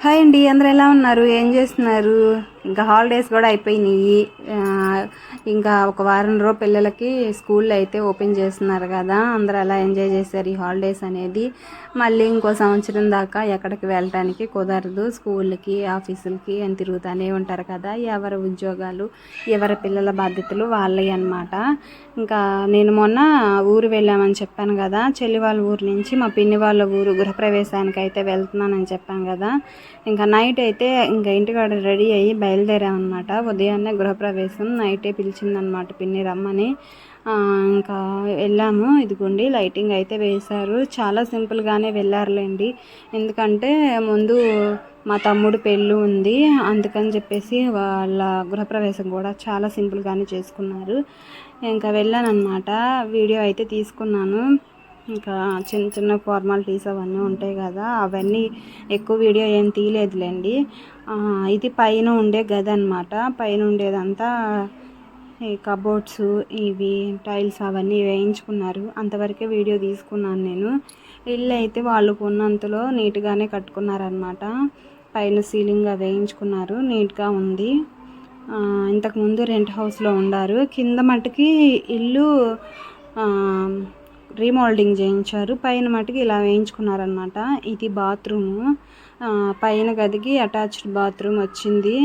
Hi అండి అందరు ఎలా ఉన్నారు? ఏం చేస్తున్నారు? ఇంకా హాలిడేస్ కూడా అయిపోయినాయి. ఇంకా ఒక వారం రోజు పిల్లలకి స్కూల్ అయితే ఓపెన్ చేస్తున్నారు కదా అందరూ అలా ఎంజాయ్ చేశారు ఈ హాలిడేస్ అనేది. మళ్ళీ ఇంకో సంవత్సరం దాకా ఎక్కడికి వెళ్ళటానికి కుదరదు. స్కూల్కి ఆఫీసులకి అని తిరుగుతూనే ఉంటారు కదా ఎవరి ఉద్యోగాలు ఎవరి పిల్లల బాధ్యతలు వాళ్ళవి అన్నమాట. ఇంకా నేను మొన్న ఊరు వెళ్ళామని చెప్పాను కదా చెల్లి వాళ్ళ ఊరు నుంచి మా పిన్ని వాళ్ళ ఊరు గృహప్రవేశానికి అయితే వెళ్తున్నానని చెప్పాను కదా. ఇంకా నైట్ అయితే ఇంకా ఇంటికాడ రెడీ అయ్యి బయలుదేరామన్నమాట. ఉదయాన్నే గృహప్రవేశం నైటే పిలిచిందనమాట పిన్ని రమ్మని. ఇంకా వెళ్ళాము. ఇదిగోండి లైటింగ్ అయితే వేశారు. చాలా సింపుల్గానే వెళ్ళారులేండి. ఎందుకంటే ముందు మా తమ్ముడు పెళ్ళి ఉంది. అందుకని చెప్పేసి వాళ్ళ గృహప్రవేశం కూడా చాలా సింపుల్గానే చేసుకున్నారు. ఇంకా వెళ్ళానన్నమాట. వీడియో అయితే తీసుకున్నాను. ఇంకా చిన్న చిన్న ఫార్మాలిటీస్ అవన్నీ ఉంటాయి కదా అవన్నీ ఎక్కువ వీడియో ఏం తీయలేదులేండి. ఇది పైన ఉండే గది అనమాట పైన ఉండేదంతా ఈ కబోర్డ్స్ ఇవి టైల్స్ అవన్నీ వేయించుకున్నారు. అంతవరకే వీడియో తీసుకున్నాను నేను. ఇల్లు అయితే వాళ్ళు కొన్నంతలో నీట్గానే కట్టుకున్నారనమాట పైన సీలింగ్ వేయించుకున్నారు నీట్గా ఉంది. ఇంతకుముందు రెంట్ హౌస్లో ఉండారు. కింద మట్టుకి ఇల్లు రీమోల్డింగ్ చేయించారు. పైన మటుకు ఇలా వేయించుకున్నారనమాట ఇది బాత్రూము పైన గదికి అటాచ్డ్ బాత్రూమ్ వచ్చింది.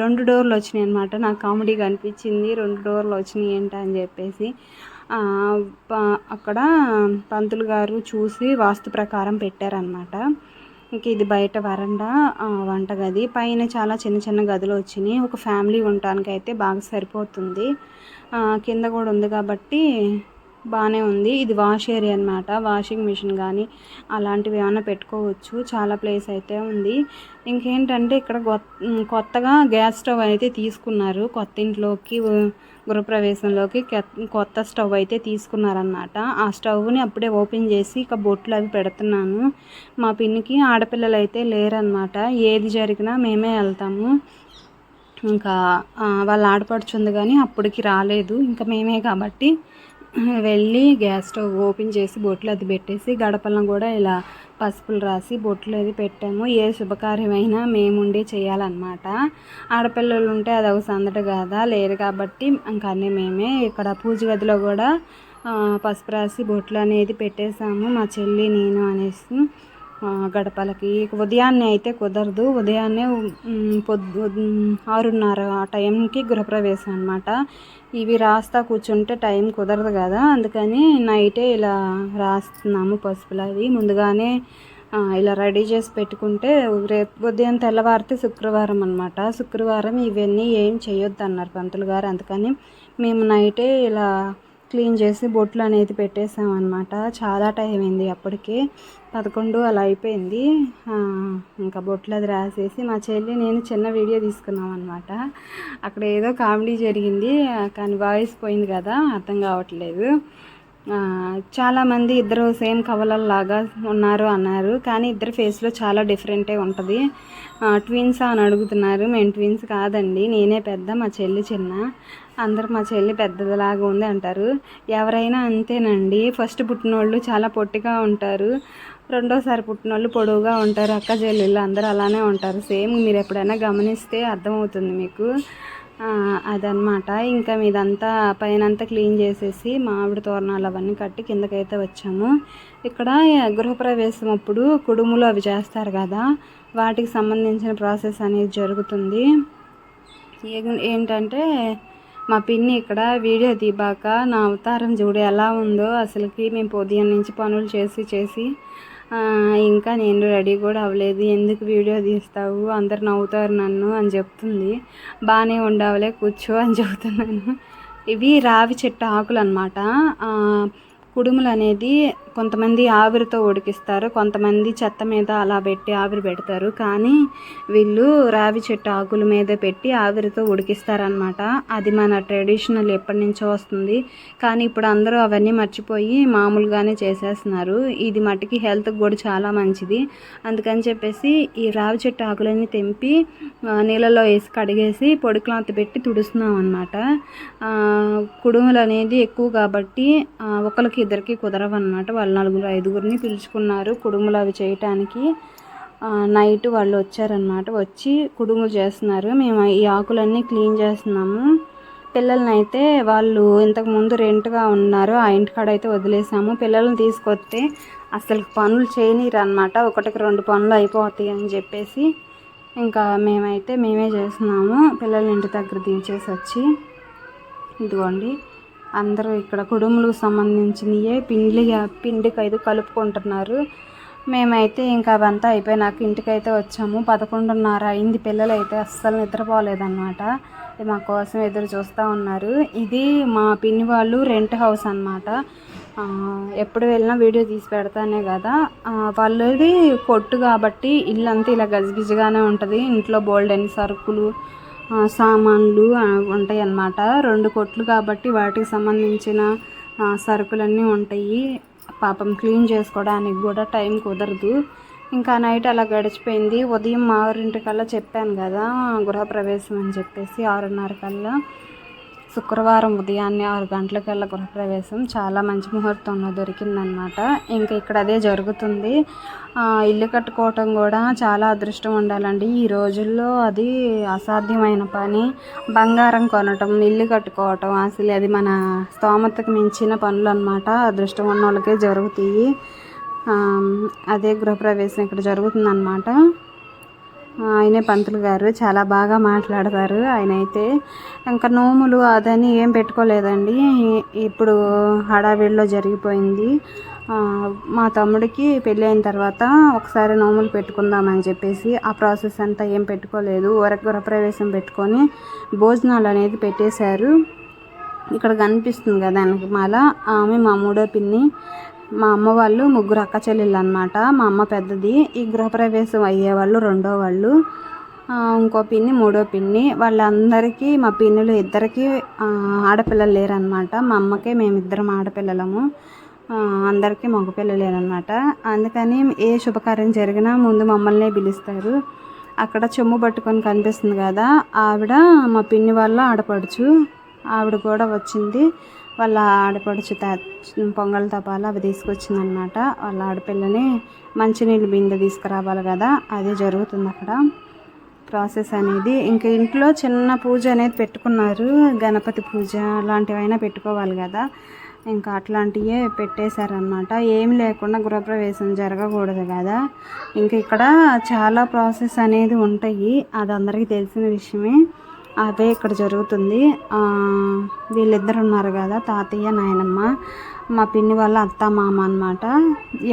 రెండు డోర్లు వచ్చినాయి అనమాట నాకు కామెడీగా అనిపించింది. రెండు డోర్లు వచ్చినాయి ఏంటి అని చెప్పేసి. అక్కడ పంతులు గారు చూసి వాస్తు ప్రకారం పెట్టారనమాట ఇంక ఇది బయట వరండా వంటగది పైన చాలా చిన్న చిన్న గదులు వచ్చినాయి. ఒక ఫ్యామిలీ ఉండటానికి అయితే బాగా సరిపోతుంది. కింద కూడా ఉంది కాబట్టి బాగానే ఉంది. ఇది వాష్ ఏరియా అనమాట వాషింగ్ మిషన్ కానీ అలాంటివి ఏమైనా పెట్టుకోవచ్చు. చాలా ప్లేస్ అయితే ఉంది. ఇంకేంటంటే ఇక్కడ కొత్తగా గ్యాస్ స్టవ్ అయితే తీసుకున్నారు. కొత్త ఇంట్లోకి గృహప్రవేశంలోకి కొత్త స్టవ్ అయితే తీసుకున్నారనమాట ఆ స్టవ్ని అప్పుడే ఓపెన్ చేసి ఇక బొట్లు అవి పెడుతున్నాను. మా పిన్నికి ఆడపిల్లలు అయితే లేరనమాట ఏది జరిగినా మేమే వెళ్తాము. ఇంకా వాళ్ళు వాళ్ళ ఆడపడుచుంది కానీ అప్పటికి రాలేదు. ఇంకా మేమే కాబట్టి వెళ్ళి గ్యాస్ స్టవ్ ఓపెన్ చేసి బొట్లు అది పెట్టేసి గడపలను కూడా ఇలా పసుపులు రాసి బొట్లు అది పెట్టాము. ఏ శుభకార్యమైనా మేముండే చేయాలన్నమాట. ఆడపిల్లలు ఉంటే అది ఒక సందడి కదా? లేరు కాబట్టి ఇంకా అన్నీ మేమే. ఇక్కడ పూజ గదిలో కూడా పసుపు రాసి బొట్లు అనేది పెట్టేశాము. మా చెల్లి నేను అనేసి గడపాలకి. ఉదయాన్నే అయితే కుదరదు. ఉదయాన్నే పొద్దు ఆరున్నర ఆ టైంకి గృహప్రవేశం అనమాట ఇవి రాస్తా కూర్చుంటే టైం కుదరదు కదా. అందుకని నైటే ఇలా రాస్తున్నాము పసుపులు అవి. ముందుగానే ఇలా రెడీ చేసి పెట్టుకుంటే రేపు ఉదయం తెల్లవారితే శుక్రవారం అనమాట శుక్రవారం ఇవన్నీ ఏం చేయొద్దు అన్నారు పంతులు గారు. అందుకని మేము నైటే ఇలా క్లీన్ చేసి బొట్లు అనేది పెట్టేసామన్నమాట. చాలా టైం అయింది అప్పటికే. పదకొండు అలా అయిపోయింది. ఇంకా బొట్లు అది రాసేసి మా చెల్లి నేను చిన్న వీడియో తీసుకున్నాం అనమాట అక్కడ ఏదో కామెడీ జరిగింది. కానీ వాయిస్ పోయింది కదా అర్థం కావట్లేదు. చాలామంది ఇద్దరు సేమ్ కవలల్లాగా ఉన్నారు అన్నారు కానీ ఇద్దరు ఫేస్లో చాలా డిఫరెంటే ఉంటుంది. ట్విన్స్ అని అడుగుతున్నారు మేము ట్విన్స్ కాదండి నేనే పెద్ద మా చెల్లి చిన్న అందరు మా చెల్లి పెద్దదిలాగా ఉంది అంటారు. ఎవరైనా అంతేనండి ఫస్ట్ పుట్టినోళ్ళు చాలా పొట్టిగా ఉంటారు రెండోసారి పుట్టినోళ్ళు పొడవుగా ఉంటారు అక్క చెల్లెళ్ళు అందరూ అలానే ఉంటారు. సేమ్ మీరు ఎప్పుడైనా గమనిస్తే అర్థమవుతుంది మీకు. అదనమాట ఇంకా మీదంతా పైన అంతా క్లీన్ చేసేసి మామిడి తోరణాలు అవన్నీ కట్టి కిందకైతే వచ్చాము. ఇక్కడ గృహప్రవేశం అప్పుడు కుడుములు అవి చేస్తారు కదా వాటికి సంబంధించిన ప్రాసెస్ అనేది జరుగుతుంది. ఏంటంటే మా పిన్ని ఇక్కడ వీడియో తీబాక నా అవతారం చూడు ఎలా ఉందో అసలుకి మేము ఉదయం నుంచి పనులు చేసి చేసి ఇంకా నేను రెడీ కూడా అవ్వలేదు. ఎందుకు వీడియో తీస్తావు? అందరు నవ్వుతారు నన్ను అని చెప్తుంది. బాగానే ఉండవలే కూర్చో అని చెబుతున్నాను ఇవి రావి చెట్టు ఆకులు అనమాట కుడుములు అనేది కొంతమంది ఆవిరితో ఉడికిస్తారు కొంతమంది చెత్త మీద అలా పెట్టి ఆవిరి పెడతారు. కానీ వీళ్ళు రావి చెట్టు ఆకుల మీద పెట్టి ఆవిరితో ఉడికిస్తారనమాట అది మన ట్రెడిషనల్ ఎప్పటి నుంచో వస్తుంది. కానీ ఇప్పుడు అందరూ అవన్నీ మర్చిపోయి మామూలుగానే చేసేస్తున్నారు. ఇది మట్టికి హెల్త్కి కూడా చాలా మంచిది. అందుకని చెప్పేసి ఈ రావి చెట్టు ఆకులన్నీ తెంపి నీళ్ళలో వేసి కడిగేసి పొడి క్లాత్ పెట్టి తుడుస్తున్నాం అనమాట కుడుములు అనేది ఎక్కువ కాబట్టి ఒకరికి ఇద్దరికి కుదరవన్నమాట. వాళ్ళు నలుగురు ఐదుగురిని పిలుచుకున్నారు. కుడుములు అవి చేయటానికి నైట్ వాళ్ళు వచ్చారనమాట వచ్చి కుడుములు చేస్తున్నారు. మేము ఈ ఆకులన్నీ క్లీన్ చేస్తున్నాము. పిల్లల్ని అయితే వాళ్ళు ఇంతకుముందు రెంట్గా ఉన్నారు. ఆ ఇంటికాడ అయితే వదిలేసాము. పిల్లల్ని తీసుకొస్తే అసలు పనులు చేయనీరు ఒకటికి రెండు పనులు అయిపోతాయి అని చెప్పేసి ఇంకా మేమైతే మేమే చేస్తున్నాము. పిల్లల ఇంటి దగ్గర దించేసి వచ్చి ఇదిగోండి. అందరూ ఇక్కడ కుడుములకు సంబంధించినయే పిండి పిండికి అయితే కలుపుకుంటున్నారు. మేమైతే ఇంకా అవంతా అయిపోయినాక ఇంటికైతే వచ్చాము. పదకొండున్నర అయింది. పిల్లలు అయితే అస్సలు నిద్రపోలేదన్నమాట. మా కోసం ఎదురు చూస్తూ ఉన్నారు. ఇది మా పిన్ని వాళ్ళు రెంట్ హౌస్ అనమాట ఎప్పుడు వెళ్ళినా వీడియో తీసి పెడతానే కదా. వాళ్ళది కొట్టు కాబట్టి ఇల్లు అంతా ఇలా గజిబిజిగానే ఉంటుంది. ఇంట్లో బోల్డ్ అని సరుకులు సామాన్లు ఉంటాయి అన్నమాట రెండు కొట్లు కాబట్టి వాటికి సంబంధించిన సరుకులన్నీ ఉంటాయి. పాపం క్లీన్ చేసుకోవడానికి కూడా టైం కుదరదు. ఇంకా నైట్ అలా గడిచిపోయింది. ఉదయం ఆరింటికల్లా చెప్పాను కదా గృహప్రవేశం అని చెప్పేసి ఆరున్నర కల్లా. శుక్రవారం ఉదయాన్నే ఆరు గంటలకల్లా గృహప్రవేశం. చాలా మంచి ముహూర్తంలో దొరికిందనమాట ఇంకా ఇక్కడ అదే జరుగుతుంది. ఇల్లు కట్టుకోవటం కూడా చాలా అదృష్టం ఉండాలండి. ఈ రోజుల్లో అది అసాధ్యమైన పని. బంగారం కొనటం ఇల్లు కట్టుకోవటం అసలు అది మన స్తోమతకు మించిన పనులు అనమాట అదృష్టం ఉన్న వాళ్ళకే జరుగుతాయి అదే గృహప్రవేశం ఇక్కడ జరుగుతుందన్నమాట. ఆయనే పంతులు గారు. చాలా బాగా మాట్లాడతారు ఆయన అయితే ఇంకా నోములు అదని ఏం పెట్టుకోలేదండి. ఇప్పుడు హడావిడిలో జరిగిపోయింది. మా తమ్ముడికి పెళ్ళి అయిన తర్వాత ఒకసారి నోములు పెట్టుకుందామని చెప్పేసి ఆ ప్రాసెస్ అంతా ఏం పెట్టుకోలేదు. వరకు గృహప్రవేశం పెట్టుకొని భోజనాలు అనేది పెట్టేశారు. ఇక్కడ కనిపిస్తుంది కదా వెనకమాల ఆమె మా మూడో పిన్ని. మా అమ్మ వాళ్ళు ముగ్గురు అక్క చెల్లెళ్ళు అనమాట మా అమ్మ పెద్దది. ఈ గృహప్రవేశం అయ్యేవాళ్ళు రెండో వాళ్ళు. ఇంకో పిన్ని మూడో పిన్ని. వాళ్ళందరికీ మా పిన్నులు ఇద్దరికి ఆడపిల్లలు లేరనమాట మా అమ్మకే మేమిద్దరం ఆడపిల్లలము. అందరికీ మగపిల్లలు లేరనమాట అందుకని ఏ శుభకార్యం జరిగినా ముందు మమ్మల్నే పిలుస్తారు. అక్కడ చెమ్ము పట్టుకొని కనిపిస్తుంది కదా ఆవిడ మా పిన్ని వాళ్ళ ఆడపడుచు. ఆవిడ కూడా వచ్చింది. వాళ్ళ ఆడపడుచు పొంగల్ తపాలు అవి తీసుకొచ్చిందనమాట వాళ్ళ ఆడపిల్లని మంచినీళ్ళు బిందె తీసుకురావాలి కదా అదే జరుగుతుంది అక్కడ. ప్రాసెస్ అనేది ఇంకా ఇంట్లో చిన్న పూజ అనేది పెట్టుకున్నారు. గణపతి పూజ అలాంటివైనా పెట్టుకోవాలి కదా. ఇంకా అట్లాంటివే పెట్టేశారనమాట ఏం లేకుండా గృహప్రవేశం జరగకూడదు కదా. ఇంకా ఇక్కడ చాలా ప్రాసెస్ అనేది ఉంటాయి. అది అందరికీ తెలిసిన విషయమే. అదే ఇక్కడ జరుగుతుంది. వీళ్ళిద్దరు ఉన్నారు కదా తాతయ్య నాయనమ్మ. మా పిన్ని వాళ్ళ అత్త మామ అనమాట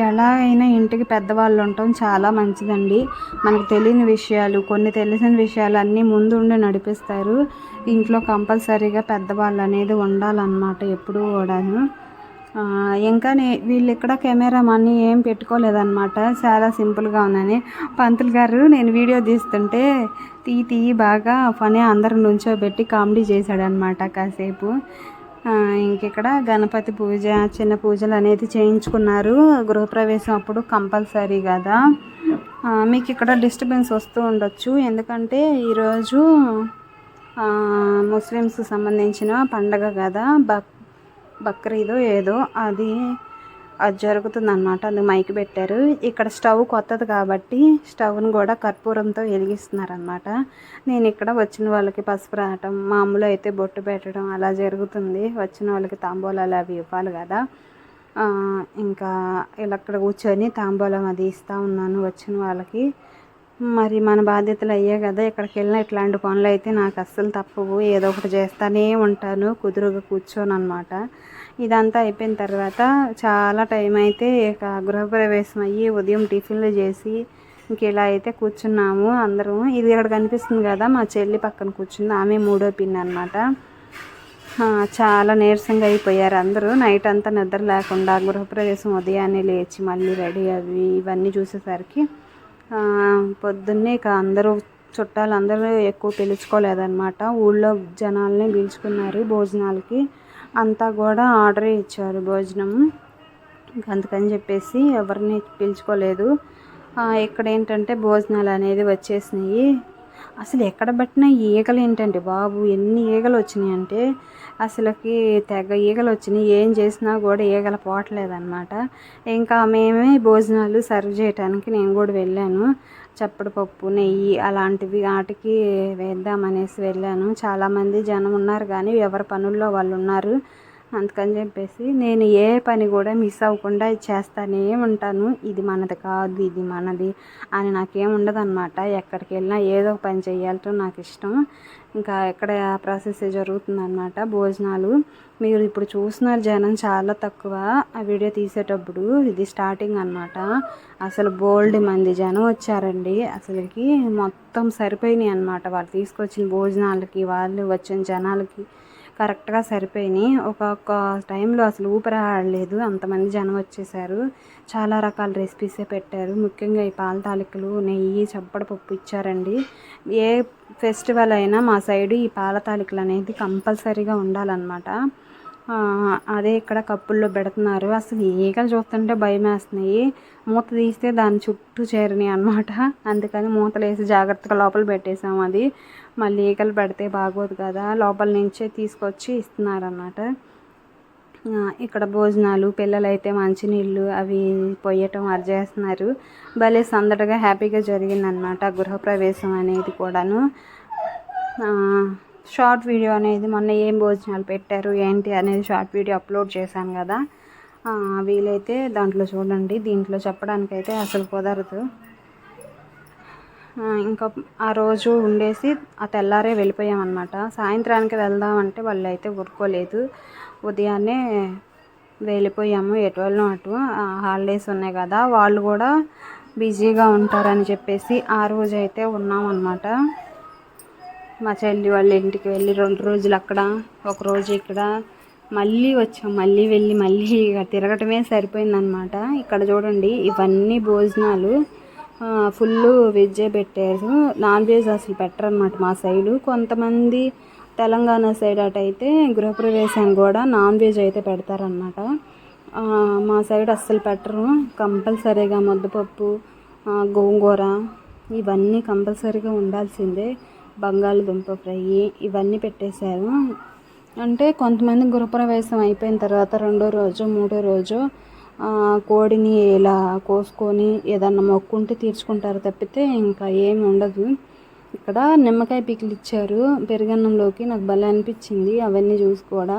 ఎలా అయినా ఇంటికి పెద్దవాళ్ళు ఉండటం చాలా మంచిదండి. మనకు తెలియని విషయాలు కొన్ని తెలిసిన విషయాలు అన్నీ ముందుండి నడిపిస్తారు. ఇంట్లో కంపల్సరీగా పెద్దవాళ్ళు అనేది ఉండాలన్నమాట ఎప్పుడూ కూడాను. ఇంకా నే వీళ్ళు ఇక్కడ కెమెరా మనీ ఏం పెట్టుకోలేదన్నమాట. చాలా సింపుల్గా ఉందని. పంతులు గారు నేను వీడియో తీస్తుంటే తీ తీ బాగా పని అందరు నుంచోబెట్టి కామెడీ చేశాడనమాట కాసేపు. ఇంకెక్కడ గణపతి పూజ చిన్న పూజలు అనేది చేయించుకున్నారు. గృహప్రవేశం అప్పుడు కంపల్సరీ కదా. మీకు ఇక్కడ డిస్టర్బెన్స్ వస్తూ ఉండొచ్చు. ఎందుకంటే ఈరోజు ముస్లిమ్స్కి సంబంధించిన పండగ కదా. బక్ బక్రీదో ఏదో అది అది జరుగుతుందన్నమాట. అది మైక్ పెట్టారు. ఇక్కడ స్టవ్ కొత్తది కాబట్టి స్టవ్ను కూడా కర్పూరంతో వెలిగిస్తున్నారనమాట నేను ఇక్కడ వచ్చిన వాళ్ళకి పసుపు రావటం మామూలు అయితే బొట్టు పెట్టడం అలా జరుగుతుంది. వచ్చిన వాళ్ళకి తాంబూలాలు అవి ఇవ్వాలి కదా. ఇంకా ఇలా అక్కడ కూర్చొని తాంబూలం అది ఇస్తూ ఉన్నాను వచ్చిన వాళ్ళకి. మరి మన బాధ్యతలు అయ్యే కదా ఇక్కడికి వెళ్ళిన ఇట్లాంటి పనులు అయితే నాకు అస్సలు తప్పవు. ఏదో ఒకటి చేస్తూనే ఉంటాను కుదురుగా కూర్చోను అనమాట ఇదంతా అయిపోయిన తర్వాత చాలా టైం అయితే ఇక గృహప్రవేశం అయ్యి ఉదయం టిఫిన్లు చేసి ఇంక ఇలా అయితే కూర్చున్నాము అందరం ఇది ఇక్కడ కనిపిస్తుంది కదా మా చెల్లి పక్కన కూర్చుంది ఆమె మూడో పిన్ అనమాట చాలా నీరసంగా అయిపోయారు అందరూ. నైట్ అంతా నిద్ర లేకుండా గృహప్రవేశం ఉదయాన్నే లేచి మళ్ళీ రెడీ అవి ఇవన్నీ చూసేసరికి పొద్దున్నే ఇక అందరూ చుట్టాలు అందరూ ఎక్కువ పిలుచుకోలేదన్నమాట. ఊళ్ళో జనాల్ని పిలుచుకున్నారు భోజనాలకి. అంతా కూడా ఆర్డర్ ఇచ్చారు భోజనం. అందుకని చెప్పేసి ఎవరిని పిలుచుకోలేదు. ఇక్కడ ఏంటంటే భోజనాలు అనేది వచ్చేసినాయి. అసలు ఎక్కడ పట్టినా ఈగలు ఏంటంటే బాబు ఎన్ని ఈగలు వచ్చినాయి అంటే అసలుకి తెగ ఈగలు వచ్చినాయి. ఏం చేసినా కూడా ఈగలు పోవట్లేదన్నమాట. ఇంకా మేమే భోజనాలు సర్వ్ చేయడానికి నేను కూడా వెళ్ళాను. చప్పడి పప్పు నెయ్యి అలాంటివి వాటికి వేద్దామనేసి వెళ్ళాను. చాలామంది జనం ఉన్నారు కానీ ఎవరి పనుల్లో వాళ్ళు ఉన్నారు. అందుకని చెప్పేసి నేను ఏ పని కూడా మిస్ అవ్వకుండా చేస్తానే ఉంటాను. ఇది మనది కాదు ఇది మనది అని నాకేం ఉండదు అనమాట ఎక్కడికి వెళ్ళినా ఏదో ఒక పని చేయాలంటే నాకు ఇష్టం. ఇంకా ఎక్కడ ప్రాసెస్ జరుగుతుందన్నమాట భోజనాలు. మీరు ఇప్పుడు చూస్తున్నారు జనం చాలా తక్కువ. ఆ వీడియో తీసేటప్పుడు ఇది స్టార్టింగ్ అనమాట అసలు బోల్డ్ మంది జనం వచ్చారండి. అసలుకి మొత్తం సరిపోయినాయి అనమాట వాళ్ళు తీసుకొచ్చిన భోజనాలకి వాళ్ళు వచ్చిన జనాలకి. కరెక్ట్గా సరిపోయినాయి. ఒక్కొక్క టైంలో అసలు ఊపిరి ఆడలేదు. అంతమంది జనం వచ్చేసారు. చాలా రకాల రెసిపీసే పెట్టారు. ముఖ్యంగా ఈ పాల తాలికలు నెయ్యి చప్పడపప్పు ఇచ్చారండి. ఏ ఫెస్టివల్ అయినా మా సైడు ఈ పాల తాలికలు అనేది కంపల్సరీగా ఉండాలన్నమాట. అదే ఇక్కడ కప్పుల్లో పెడుతున్నారు. అసలు ఈగలు చూస్తుంటే భయం వేస్తున్నాయి మూత తీస్తే దాని చుట్టూ చేరినాయి అనమాట అందుకని మూతలు వేసి జాగ్రత్తగా లోపల పెట్టేసాము అది. మళ్ళీ ఈగలు పెడితే బాగోదు కదా. లోపల నుంచే తీసుకొచ్చి ఇస్తున్నారన్నమాట. ఇక్కడ భోజనాలు పిల్లలైతే మంచినీళ్ళు అవి పొయ్యటం అరిచేస్తున్నారు. భలే సందడిగా హ్యాపీగా జరిగిందనమాట గృహప్రవేశం అనేది కూడాను. షార్ట్ వీడియో అనేది మొన్న ఏం భోజనాలు పెట్టారు ఏంటి అనేది షార్ట్ వీడియో అప్లోడ్ చేశాను కదా. వీలైతే దాంట్లో చూడండి. దీంట్లో చెప్పడానికైతే అసలు కుదరదు. ఇంకా ఆ రోజు ఉండేసి ఆ తెల్లారే వెళ్ళిపోయామన్నమాట. సాయంత్రానికి వెళ్దామంటే వాళ్ళు అయితే ఊరుకోలేదు. ఉదయాన్నే వెళ్ళిపోయాము. ఎటు అటు హాలిడేస్ ఉన్నాయి కదా. వాళ్ళు కూడా బిజీగా ఉంటారని చెప్పేసి ఆ రోజు అయితే ఉన్నాం అనమాట మా చెల్లి వాళ్ళ ఇంటికి వెళ్ళి రెండు రోజులు అక్కడ ఒక రోజు ఇక్కడ. మళ్ళీ వచ్చాం మళ్ళీ వెళ్ళి మళ్ళీ ఇక తిరగటమే సరిపోయిందనమాట ఇక్కడ చూడండి ఇవన్నీ భోజనాలు. ఫుల్ వెజ్జే పెట్టారు. నాన్ వెజ్ అసలు పెట్టరనమాట మా సైడు. కొంతమంది తెలంగాణ సైడ్ అటైతే గృహప్రవేశం కూడా నాన్ వెజ్ అయితే పెడతారనమాట మా సైడ్ అస్సలు పెట్టరు. కంపల్సరీగా ముద్దపప్పు గోంగూర ఇవన్నీ కంపల్సరీగా ఉండాల్సిందే. బంగాళదుంప ఫ్రై ఇవన్నీ పెట్టేశారు. అంటే కొంతమంది గృహప్రవేశం అయిపోయిన తర్వాత రెండో రోజు మూడో రోజు కోడిని ఇలా కోసుకొని ఏదన్నా మొక్కుంటే తీర్చుకుంటారు తప్పితే ఇంకా ఏమి ఉండదు. ఇక్కడ నిమ్మకాయ పీకులు ఇచ్చారు. పెరుగన్నంలోకి నాకు భలే అనిపించింది. అవన్నీ చూసి కూడా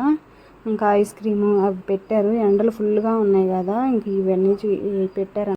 ఇంకా ఐస్ క్రీము అవి పెట్టారు. ఎండలు ఫుల్గా ఉన్నాయి కదా ఇంక ఇవన్నీ పెట్టారు